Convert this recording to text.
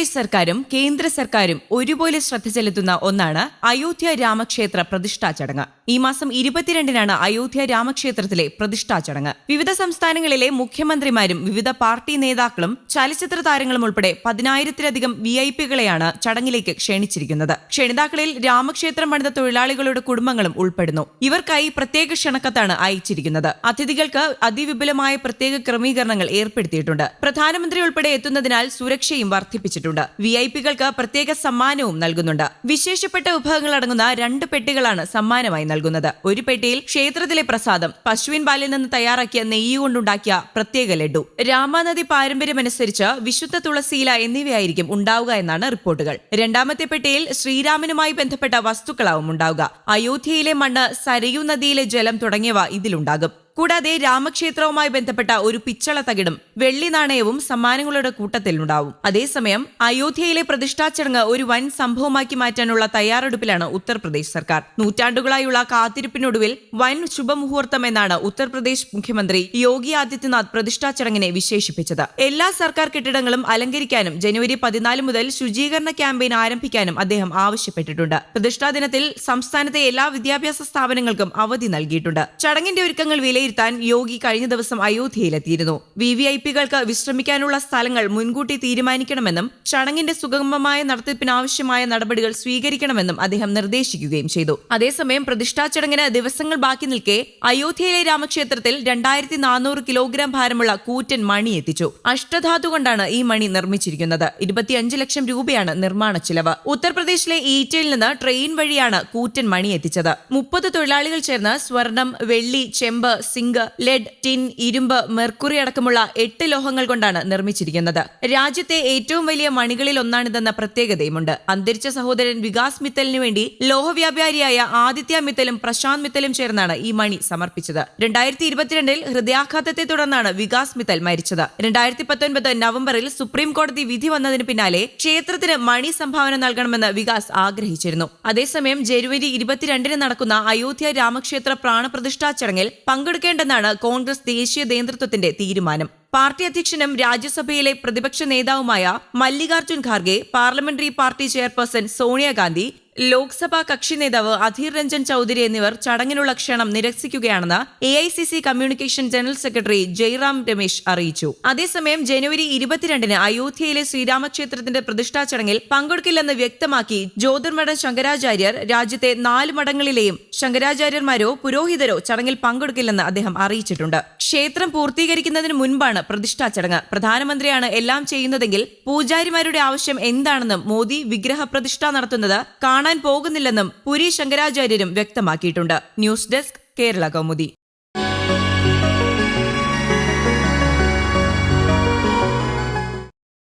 ഉത്തർപ്രദേശ് സർക്കാരും കേന്ദ്ര സർക്കാരും ഒരുപോലെ ശ്രദ്ധ ചെലുത്തുന്ന ഒന്നാണ് അയോധ്യ രാമക്ഷേത്ര പ്രതിഷ്ഠാ ചടങ്ങ്. ഈ മാസം ഇരുപത്തിരണ്ടിനാണ് അയോധ്യ രാമക്ഷേത്രത്തിലെ പ്രതിഷ്ഠാ ചടങ്ങ്. വിവിധ സംസ്ഥാനങ്ങളിലെ മുഖ്യമന്ത്രിമാരും വിവിധ പാർട്ടി നേതാക്കളും ചലച്ചിത്ര താരങ്ങളും ഉൾപ്പെടെ പതിനായിരത്തിലധികം വി ഐ പികളെയാണ് ചടങ്ങിലേക്ക് ക്ഷണിച്ചിരിക്കുന്നത്. ക്ഷണിതാക്കളിൽ രാമക്ഷേത്രം പണിത തൊഴിലാളികളുടെ കുടുംബങ്ങളും ഉൾപ്പെടുന്നു. ഇവർക്കായി പ്രത്യേക ക്ഷണക്കത്താണ് അയച്ചിരിക്കുന്നത്. അതിഥികൾക്ക് അതിവിപുലമായ പ്രത്യേക ക്രമീകരണങ്ങൾ ഏർപ്പെടുത്തിയിട്ടുണ്ട്. പ്രധാനമന്ത്രി ഉൾപ്പെടെ എത്തുന്നതിനാൽ സുരക്ഷയും വർദ്ധിപ്പിച്ചിട്ടുണ്ട്. വി ഐ പികൾക്ക് പ്രത്യേക സമ്മാനവും നൽകുന്നുണ്ട്. വിശേഷപ്പെട്ട വിഭവങ്ങൾ അടങ്ങുന്ന രണ്ട് പെട്ടികളാണ് സമ്മാനമായി നൽകുന്നത്. ഒരു പെട്ടിയിൽ ക്ഷേത്രത്തിലെ പ്രസാദം പശുവിൻ പാലിൽ നിന്ന് തയ്യാറാക്കിയ നെയ്യ് കൊണ്ടുണ്ടാക്കിയ പ്രത്യേക ലഡു രാമാനദി പാരമ്പര്യമനുസരിച്ച് വിശുദ്ധ തുളസിയില എന്നിവയായിരിക്കും ഉണ്ടാവുക എന്നാണ് റിപ്പോർട്ടുകൾ. രണ്ടാമത്തെ പെട്ടിയിൽ ശ്രീരാമനുമായി ബന്ധപ്പെട്ട വസ്തുക്കളാവും ഉണ്ടാവുക. അയോധ്യയിലെ മണ്ണ് സരയൂ നദിയിലെ ജലം തുടങ്ങിയവ ഇതിലുണ്ടാകും. കൂടാതെ രാമക്ഷേത്രവുമായി ബന്ധപ്പെട്ട ഒരു പിച്ചള തകിടും വെള്ളി നാണയവും സമ്മാനങ്ങളുടെ കൂട്ടത്തിൽ ഉണ്ടാവും അതേസമയം അയോധ്യയിലെ പ്രതിഷ്ഠാ ചടങ്ങ് ഒരു വൻ സംഭവമാക്കി മാറ്റാനുള്ള തയ്യാറെടുപ്പിലാണ് ഉത്തർപ്രദേശ് സർക്കാർ. നൂറ്റാണ്ടുകളായുള്ള കാത്തിരിപ്പിനൊടുവിൽ വൻ ശുഭമുഹൂർത്തം എന്നാണ് ഉത്തർപ്രദേശ് മുഖ്യമന്ത്രി യോഗി ആദിത്യനാഥ് പ്രതിഷ്ഠാ ചടങ്ങിനെ വിശേഷിപ്പിച്ചത്. എല്ലാ സർക്കാർ കെട്ടിടങ്ങളും അലങ്കരിക്കാനും ജനുവരി പതിനാല് മുതൽ ശുചീകരണ ക്യാമ്പയിൻ ആരംഭിക്കാനും അദ്ദേഹം ആവശ്യപ്പെട്ടിട്ടുണ്ട്. പ്രതിഷ്ഠാ ദിനത്തിൽ സംസ്ഥാനത്തെ എല്ലാ വിദ്യാഭ്യാസ സ്ഥാപനങ്ങൾക്കും അവധി നൽകിയിട്ടുണ്ട്. ചടങ്ങിന്റെ ഒരുക്കങ്ങൾ വിലയിരുത്താൻ യോഗി കഴിഞ്ഞ ദിവസം അയോധ്യയിലെത്തിയിരുന്നു. വി വി ഐ പികൾക്ക് വിശ്രമിക്കാനുള്ള സ്ഥലങ്ങൾ മുൻകൂട്ടി തീരുമാനിക്കണമെന്നും ചടങ്ങിന്റെ സുഗമമായ നടത്തിപ്പിനാവശ്യമായ നടപടികൾ സ്വീകരിക്കണമെന്നും അദ്ദേഹം നിർദ്ദേശിക്കുകയും ചെയ്തു. അതേസമയം പ്രതിഷ്ഠാ ചടങ്ങിന് ദിവസങ്ങൾ ബാക്കി നിൽക്കെ അയോധ്യയിലെ രാമക്ഷേത്രത്തിൽ രണ്ടായിരത്തി നാനൂറ് കിലോഗ്രാം ഭാരമുള്ള കൂറ്റൻ മണി എത്തിച്ചു. അഷ്ടധാതു കൊണ്ടാണ് ഈ മണി നിർമ്മിച്ചിരിക്കുന്നത്. ഇരുപത്തിയഞ്ച് ലക്ഷം രൂപയാണ് നിർമ്മാണ ചിലവ്. ഉത്തർപ്രദേശിലെ ഈറ്റയിൽ നിന്ന് ട്രെയിൻ വഴിയാണ് കൂറ്റൻ മണി എത്തിച്ചത്. മുപ്പത് തൊഴിലാളികൾ ചേർന്ന് സ്വർണം വെള്ളി ചെമ്പ് സിങ്ക് ലെഡ് ടിൻ ഇരുമ്പ് മെർക്കുറി അടക്കമുള്ള എട്ട് ലോഹങ്ങൾ കൊണ്ടാണ് നിർമ്മിച്ചിരിക്കുന്നത്. രാജ്യത്തെ ഏറ്റവും വലിയ മണികളിൽ ഒന്നാണിതെന്ന പ്രത്യേകതയുമുണ്ട്. അന്തരിച്ച സഹോദരൻ വികാസ് മിത്തലിന് വേണ്ടി ലോഹവ്യാപാരിയായ ആദിത്യ മിത്തലും പ്രശാന്ത് മിത്തലും ചേർന്നാണ് ഈ മണി സമർപ്പിച്ചത്. രണ്ടായിരത്തി ഇരുപത്തിരണ്ടിൽ ഹൃദയാഘാതത്തെ തുടർന്നാണ് വികാസ് മിത്തൽ മരിച്ചത്. രണ്ടായിരത്തി പത്തൊൻപത് നവംബറിൽ സുപ്രീം കോടതി വിധി വന്നതിന് പിന്നാലെ ക്ഷേത്രത്തിന് മണി സംഭാവന നൽകണമെന്ന് വികാസ് ആഗ്രഹിച്ചിരുന്നു. അതേസമയം ജനുവരി ഇരുപത്തിരണ്ടിന് നടക്കുന്ന അയോധ്യ രാമക്ഷേത്ര പ്രാണപ്രതിഷ്ഠാ ചടങ്ങിൽ പങ്കെടുക്കേണ്ടെന്നാണ് കോൺഗ്രസ് ദേശീയ നേതൃത്വത്തിന്റെ തീരുമാനം. പാർട്ടി അധ്യക്ഷനും രാജ്യസഭയിലെ പ്രതിപക്ഷ നേതാവുമായ Mallikarjun Kharge parliamentary party chairperson Sonia Gandhi Lok Sabha കക്ഷി നേതാവ് അധീർ രഞ്ജൻ ചൌധരി എന്നിവർ ചടങ്ങിനുള്ള ക്ഷണം നിരസിക്കുകയാണെന്ന് A I C C communication general secretary Jairam Ramesh അറിയിച്ചു. അതേസമയം ജനുവരി ഇരുപത്തിരണ്ടിന് അയോധ്യയിലെ ശ്രീരാമക്ഷേത്രത്തിന്റെ പ്രതിഷ്ഠാ ചടങ്ങിൽ പങ്കെടുക്കില്ലെന്ന് വ്യക്തമാക്കി ജ്യോതിർമഠ ശങ്കരാചാര്യർ രാജ്യത്തെ നാല് മഠങ്ങളിലെയും ശങ്കരാചാര്യന്മാരോ പുരോഹിതരോ ചടങ്ങിൽ പങ്കെടുക്കില്ലെന്ന് അദ്ദേഹം അറിയിച്ചിട്ടുണ്ട്. ക്ഷേത്രം പൂർത്തീകരിക്കുന്നതിന് മുൻപാണ് പ്രതിഷ്ഠാ ചടങ്ങ്. പ്രധാനമന്ത്രിയാണ് എല്ലാം ചെയ്യുന്നതെങ്കിൽ പൂജാരിമാരുടെ ആവശ്യം എന്താണെന്നും മോദി വിഗ്രഹ പ്രതിഷ്ഠ നടത്തുന്നത് കാണാൻ പോകുന്നില്ലെന്നും പുരി ശങ്കരാചാര്യരും വ്യക്തമാക്കിയിട്ടുണ്ട്. News desk Kerala Kaumudi.